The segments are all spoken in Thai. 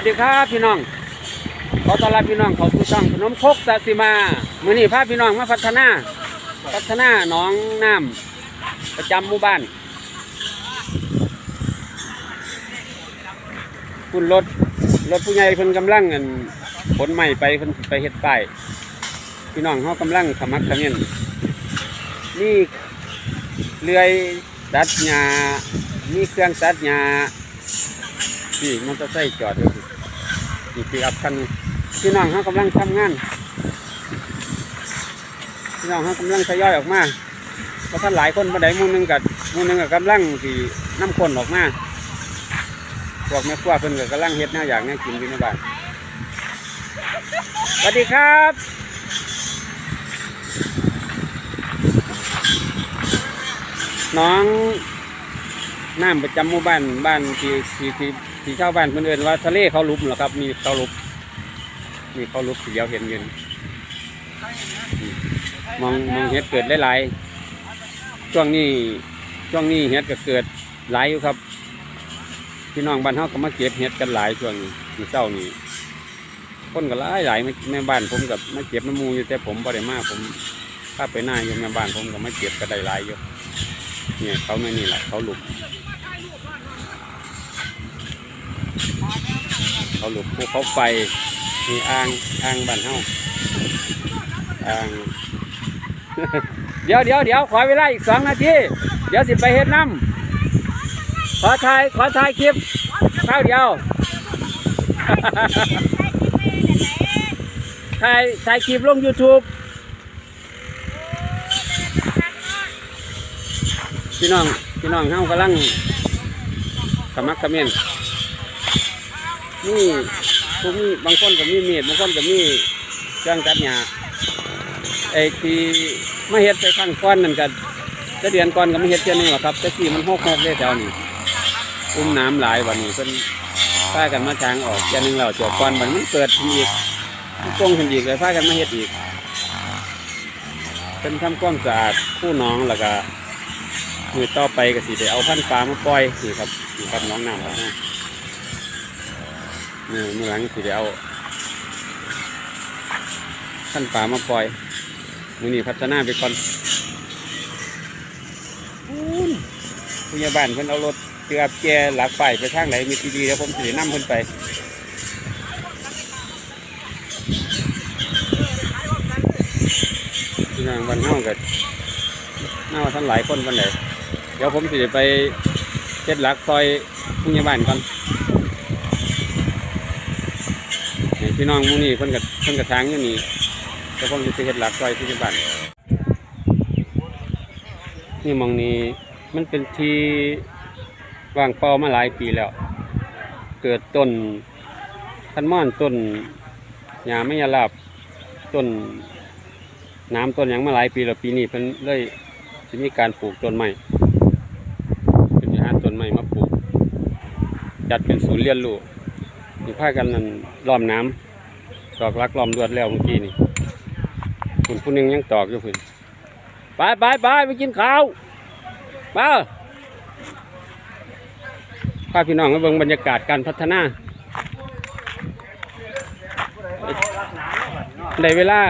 วัสดีครับพี่น้อง ขอต้อนรับพี่น้องเข้าสู่ช่องขนมคกสะสิมามือนี้พาพี่น้องมาพัฒนา พัฒนาหนองน้ำประจำหมู่บ้านคุณรถรถผู้ใหญ่เพิ่นกำลังอันขนใหม่ไปเพิ่นไปเฮ็ดป้ายพี่น้องเฮากำลังขมักขม้นนี่เลื่อยตัดหญ้ามีเครื่องตัดหญ้านี่มันจะใส่จอดอยู่ นี่ปีอับคันหนึ่งพี่น้องเขากำลังทำงานพี่น้องเขากำลังทยอยออกมาเพราะท่านหลายคนมาได้มูหนึงกับมูหนึงกับกำลังสีน้ำคนออกมาพวกแม่ครัวเพิ่นก็กำลังเฮ็ดแนวอย่างแนวกินอยู่บ้านสวัสดีครับน้อง น้ำประจำหมู่บ้านบ้านที่ที่ที่ที่ชาวบ้านเพื่นเอนว่าทะเลเขาลุบเหรอครับมีเขาลุบมีเขาลุบสีเดียวเห็นเงินมองมองเห็ดเกิดหลายๆช่วงนี้ช่วงนี้เห็ดก็เกิดหลายอยู่ครับพี่น้องบ้านเฮาก็มาเก็บเห็ดกันหลายช่วงนี้มีเจ้านี่คนก็หลายหลายในบ้านผมกับมาเก็บน้ำมูอยู่แต่ผมบ่ได้มาผมถ้าไปหน้าอยู่ในบ้านผมก็มาเก็บก็ได้หลายอยู่เนี่ยเขาไม่นี่แหละเขาหลุม เขาหลุมภูเขาไฟมีอ่างอ่างบ้านเฮาอ่างเดี๋ยวเดี๋ยวเดี๋ยวขอเวลาอีกสองนาทีเดี๋ยวสิไปเฮ็ดน้ำขอถ่ายขอถ่ายคลิปข้าเดียวถ่ายถ่ายคลิปลง YouTube พี่น้องพี่น้องเฮากำลังขมักเขม้น นี่พวกนี้บางคนก็มีมีดบางคนก็มีเครื่องตัดหญ้าไอ้ที่มาเฮ็ดไปข้างก้อนนั่นก็จะเดือนก่อนก็มาเฮ็ดเช่นนี้แหละครับแต่ที่มันหกหกได้แถวนี้อุ้มน้ำหลายวันนี้เพิ่นพากันมาทางออกเช่นนึงแล้วจวบก่อนมันมันเกิดขึ้นอีกมันโป่งขึ้นอีกเลยพากันมาเฮ็ดอีกเป็นทำความสะอาดคู่น้องแล้วก็มือต่อไปก็สิได้เอาพันปลามาปล่อยนี่ครับนี่ครับน้องน้ำครับ มือมือหลังสิได้เอาพันธุ์ปลามาปล่อยมือนี้พัฒนาไปก่อนอู้นผู้ใหญ่บ้านเพิ่นเอารถเกือบแกหลักไฟไปทางไหนมีทีดีแล้วผมสิได้นำเพิ่นไปพี่น้องบ้านเฮาก็น่าว่าท่านหลายคนกันเลยเดี๋ยวผมสิไปเช็ดหลักซอยผู้ใหญ่บ้านก่อน นี่พี่น้องมูนี่เพิ่นกับเพิ่นกับทางอยู่นี่เดี๋ยวผมจะเฮ็ดหลักซอยผู้ใหญ่บ้านนี่มองนี้มันเป็นที่วางเปล่ามาหลายปีแล้ว เกิดต้นทันม่อนต้นหญ้าไม่ยาลาบต้นน้ำต้นหยังมาหลายปีแล้วปีนี้เพิ่นเลยจะมีการปลูกต้นไม้เป็นหาต้นไม้มาปลูกจัดเป็นศูนย์เรียนรู้ มีผ้ากันนั่นล้อมน้ำตอกลักล้อมลวดแล้วเมื่อกี้นี่คุณผู้หนึงยังตอกอยู่คุณไปไปไปไปกินข้าวไปพาพี่น้องมาเบิ่งบรรยากาศการพัฒนาได้เวลา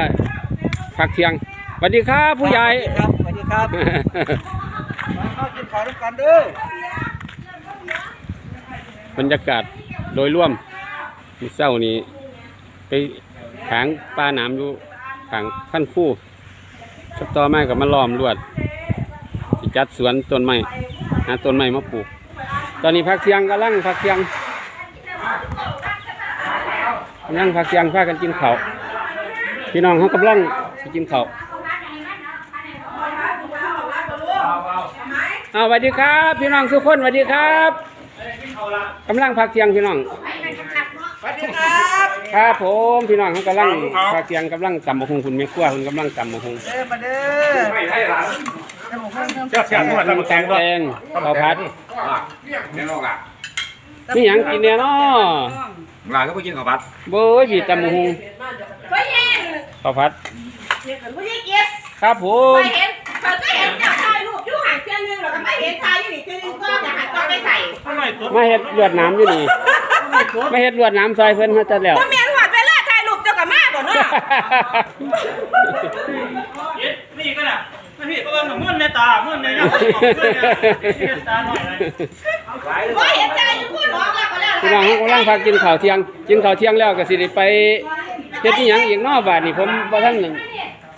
พักเที่ยงสวัสดีครับผู้ใหญ่ครับสวัสดีครับมาเข้ากินข้าวด้วยกันเด้อบรรยากาศโดยรวม มีเศร้านี้ไปขางปลาหนามอยู่ขางขั้นคู่สับต่อมากับมาล้อมลวดจัดสวนต้นไม้หาต้นไม้มาปลูก ตอนนี้พักเที่ยงกำลังพักเที่ยงกำลังพักเที่ยงพากันกินข้าวพี่น้องเขากำลังกินข้าวอ้าสวัสดีครับ พี่น้องทุกคนสวัสดีครับกำลังพักเที่ยงพี่น้อง ครับครับผมพี่น้องเขากำลังพาเกียงกำลังตำมะฮงคุณแม่ครัวคุณกำลังตำมะฮงเด้อมาเด้อเจ้าเสียงนวดทำแกงแกงข้าวผัดเนี่ยน้องอะนี่หยังกินเนี่ยเนาะหลานก็ไปกินข้าวผัดเบ้ยบีตำมะฮงไปเห็นข้าวผัดไม่ได้เก็บครับผมไปเห็นเขาก็เห็นจากถ่ายรูปอยู่ห่างเพียงนึงแล้วก็ไม่เห็นถ่ายอยู่นี่เพียงนึงก็จะหันก็ไปใส่มาเฮ็ดเลือดน้ำอยู่นี่เไม่เฮ็ดลวดน้ำซอยเพิ่นมาจัดแล้วบ่แม่ เนาะนี่ก็น่ะไม่พี่ก็ว่ามื่นในตามื่นในหน้ามื่นในตาหน่อยเลยบ่เห็นใจอยู่พูดออกแล้วก็แล้วพี่น้องเขากำลังพักกินข้าวเที่ยงกินข้าวเที่ยงแล้วก็สิได้ไปเฮ็ดอีหยังอีกเนอบาดนี่ผมบ่ทันก็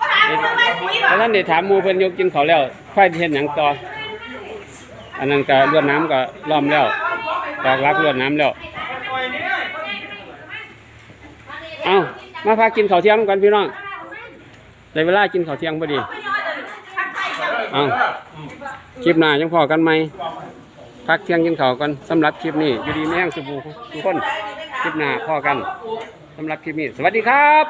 ถามมึงมาคุยบ่บ่ทันได้ถามหมู่เพิ่นอยู่กินข้าวแล้วค่อยเฮ็ดหยังต่ออันนั้นก็ลวดน้ำก็ล้อมแล้วตอกลักลวดน้ำแล้ว เอ้า มาพากินข้าวเที่ยงกันพี่น้องได้เวลากินข้าวเที่ยงพอดีเอ้าคลิปหน้ายังพอกันไหมพักเที่ยงกินข้าวกันสำหรับคลิปนี้อยู่ดีแม่งสุบูทุกคนคลิปหน้าพอกันสำหรับคลิปนี้ สวัสดีครับ